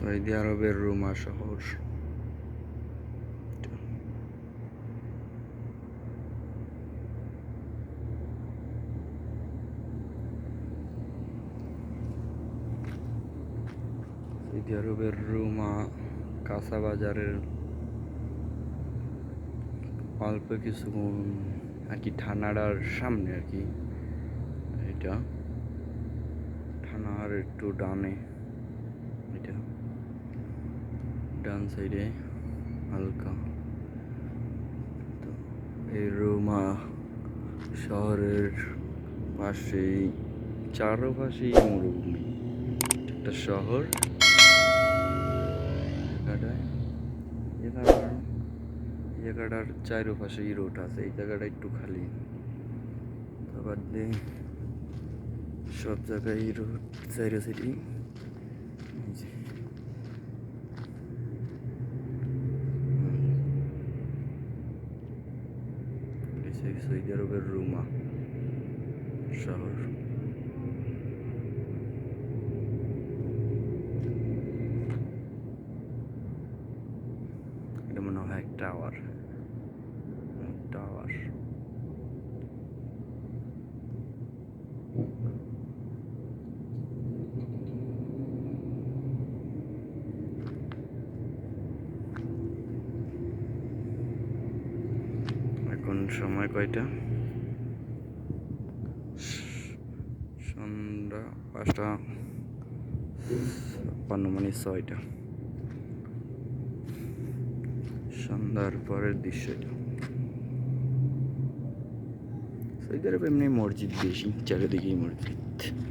Saudi আরবের রুমা শহর। Saudi আরবের রুমা কাঁচা বাজারের অল্প কিছু আর কি থানাডার সামনে আর কি। এটা থানার একটু ডানে। ডান সাইডে হালকা। তো এই রুমা শহরের পাশেই, চারপাশেই মরুভূমি। একটা শহর। জায়গাটায়। জায়গাটার, এই জায়গাটার চারপাশেই রোড আছে। এই জায়গাটা একটু খালি। তারপর দিয়ে সব জায়গায় রোড, চাইরে সিটি সৌদি আরবের রুমা শহর। এটা মনে হয় টাওয়ার টাওয়ার সময় কয়টা? সন্ধ্যা পাঁচটা, ছাপ্পান্ন মানে ছয়টা। সন্ধ্যার পরের দৃশ্যটা। সৌদি এমনি মসজিদ বেশি, চারিদিকেই মসজিদ।